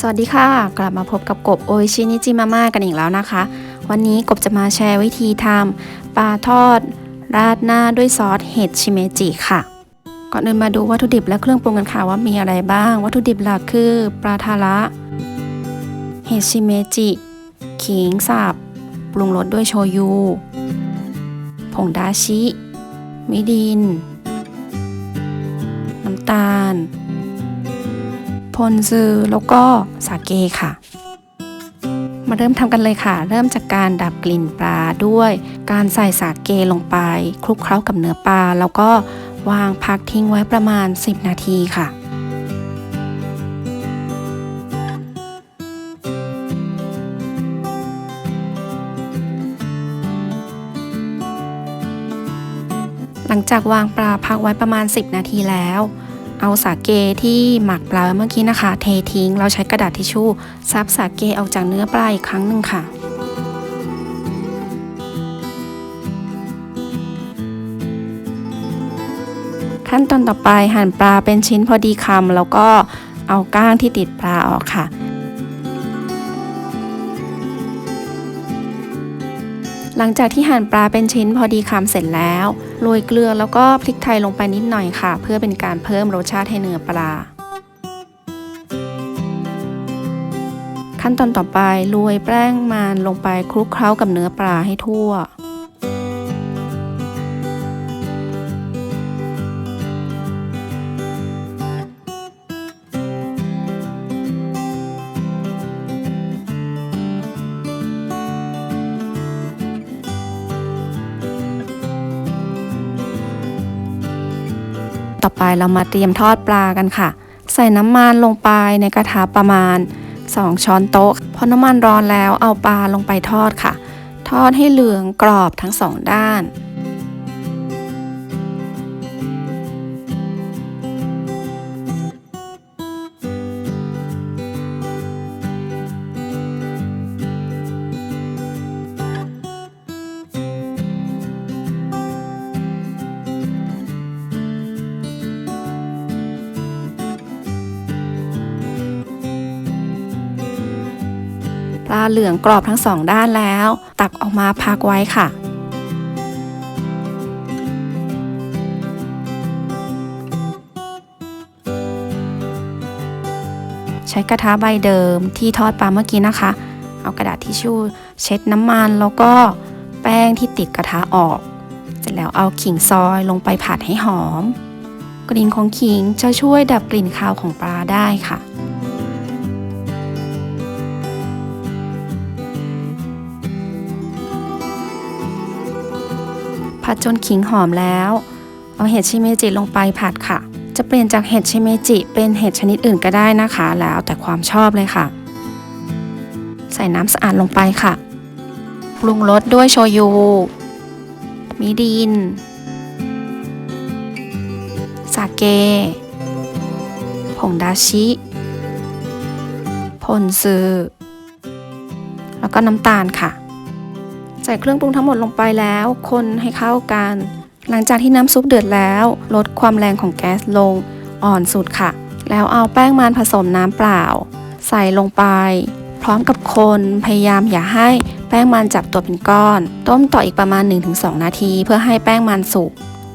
สวัสดีค่ะ กลับมาพบกับกบโอชินิจิมาม่ากันอีกแล้วนะคะ วันนี้กบจะมาแชร์วิธีทำปลาทอด ราดหน้าด้วยซอสเห็ดชิเมจิค่ะ ก่อนอื่นมาดูวัตถุดิบและเครื่องปรุงกันค่ะว่ามีอะไรบ้าง วัตถุดิบหลักคือปลาทาระเห็ดชิเมจิขิงสับปรุงรสด้วยโชยุผงดาชิ มิดิน น้ำตาล พนซือแล้วก็สาเกค่ะ มาเริ่มทำกันเลยค่ะ เริ่มจากการดับกลิ่นปลาด้วย การใส่สาเกลงไปคลุกเคล้ากับเนื้อปลา แล้วก็วางพักทิ้งไว้ประมาณ 10 นาทีค่ะหลังจากวางปลาพักไว้ประมาณ 10 นาทีแล้ว เอาสาเกที่หมักปลาเมื่อกี้นะคะ เททิ้ง เราใช้กระดาษทิชชู่ซับสาเกออกจากเนื้อปลาอีกครั้งหนึ่งค่ะขั้นตอนต่อไปหั่นปลาเป็นชิ้นพอดีคำแล้วก็เอาก้างที่ติดปลาออกค่ะ หลังจากที่หั่นปลาเป็นชิ้นพอดีคำเสร็จแล้วโรยเกลือแล้วก็พริกไทยลงไปนิดหน่อยค่ะ เพื่อเป็นการเพิ่มรสชาติให้เนื้อปลา ขั้นตอนต่อไปโรยแป้งมันลงไปคลุกเคล้ากับเนื้อปลาให้ทั่ว ต่อไปเรามาเตรียมทอดปลากันค่ะ ใส่น้ำมันลงไปในกระทะประมาณ 2 ช้อนโต๊ะพอน้ำมันร้อนแล้วเอาปลาลงไปทอดค่ะ ทอดให้เหลืองกรอบทั้งสองด้าน ปลาเหลืองกรอบทั้งสองด้านแล้ว ตักออกมาพักไว้ค่ะ ใช้กระทะใบเดิมที่ทอดปลาเมื่อกี้นะคะ เอากระดาษทิชชู่เช็ดน้ำมันแล้วก็แป้งที่ติดกระทะออก เสร็จแล้วเอาขิงซอยลงไปผัดให้หอม กลิ่นของขิงจะช่วยดับกลิ่นคาวของปลาได้ค่ะ ผัดจนขิงหอมแล้ว เอาเห็ดชิเมจิลงไปผัดค่ะ จะเปลี่ยนจากเห็ดชิเมจิเป็นเห็ดชนิดอื่นก็ได้นะคะ แล้วแต่ความชอบเลยค่ะ ใส่น้ำสะอาดลงไปค่ะ ปรุงรสด้วยโชยุมิดิน สาเก ผงดาชิพนซือ แล้วก็น้ำตาลค่ะ ใส่เครื่องปรุงทั้งหมดลงไปแล้ว คนให้เข้ากัน หลังจากที่น้ำซุปเดือดแล้ว ลดความแรงของแก๊สลง อ่อนสุดค่ะ แล้วเอาแป้งมันผสมน้ำเปล่า ใส่ลงไป พร้อมกับคนพยายามอย่าให้แป้งมันจับตัวเป็นก้อน ต้มต่ออีกประมาณ 1-2 นาที เพื่อให้แป้งมันสุก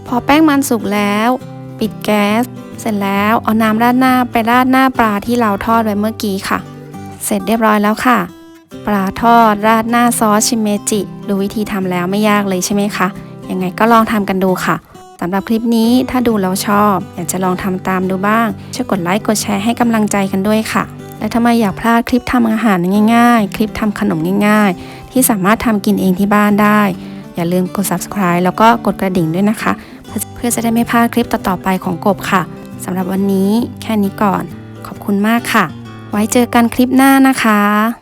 พอแป้งมันสุกแล้ว ปิดแก๊ส เสร็จแล้วเอาน้ำราดหน้าไปราดหน้าปลาที่เราทอดไว้เมื่อกี้ค่ะ เสร็จเรียบร้อยแล้วค่ะ ปลาทอดราดหน้าซอสชิเมจิดูวิธีทำแล้วไม่ยากเลยใช่ไหมคะยังไงก็ลองทำกันดูค่ะสำหรับคลิปนี้ถ้าดูแล้วชอบ อยากจะลองทำตามดูบ้าง ช่วยกดไลค์กดแชร์ให้กำลังใจกันด้วยค่ะ และถ้าไม่อยากพลาดคลิปทำอาหารง่าย ๆ คลิปทำขนมง่าย ๆ ที่สามารถทำกินเองที่บ้านได้ อย่าลืมกด subscribe แล้วก็กดกระดิ่งด้วยนะคะ เพื่อจะได้ไม่พลาดคลิปต่อๆไปของกบค่ะสำหรับวันนี้แค่นี้ก่อน ขอบคุณมากค่ะ ไว้เจอกันคลิปหน้านะคะ